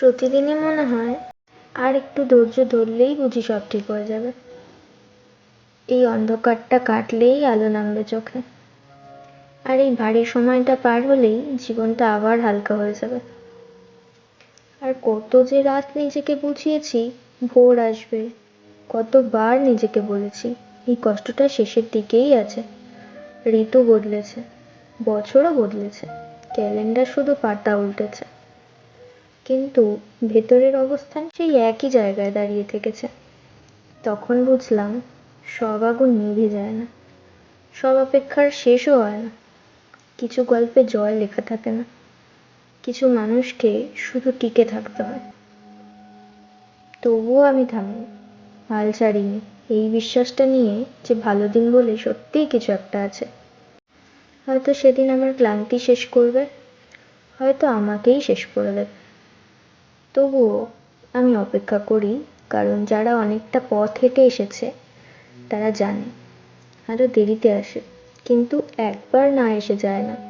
প্রতিদিনই মনে হয় আর একটু ধৈর্য ধরলেই বুঝি সব ঠিক হয়ে যাবে। এই অন্ধকারটা কাটলেই আলো নামবে চোখে। আর এই ভারী সময়টা পার হলেই জীবনটা আবার হালকা হয়ে যাবে। আর কত যে রাত নিজেকে বুঝিয়েছি, ভোর আসবে, কতবার নিজেকে বলেছি, এই কষ্টটা শেষের দিকেই আছে। ঋতু বদলেছে, বছরও বদলেছে, ক্যালেন্ডার শুধু পাতা উল্টেছে। কিন্তু ভেতরের অবস্থান সেই একই জায়গায় দাঁড়িয়ে থেকেছে। তখন বুঝলাম, সব আগুন নিভে যায় না। সব অপেক্ষার শেষও হয় না। কিছু গল্পে জয় লেখা থাকে না। কিছু মানুষকে শুধু টিকে থাকতে হয়। তবুও আমি থামিনি। হাল ছাড়িনি। এই বিশ্বাসটা নিয়ে যে ভালো দিন বলে সত্যিই কিছু একটা আছে। হয়তো সেদিন আমার ক্লান্তি শেষ করবে, হয়তো আমাকেই শেষ করে দেবে। তবুও আমি অপেক্ষা করি, কারণ যারা অনেকটা পথ হেঁটে এসেছে, তারা জানে হয়তো দেরিতে আসে। কিন্তু একবার না এসে যায় না।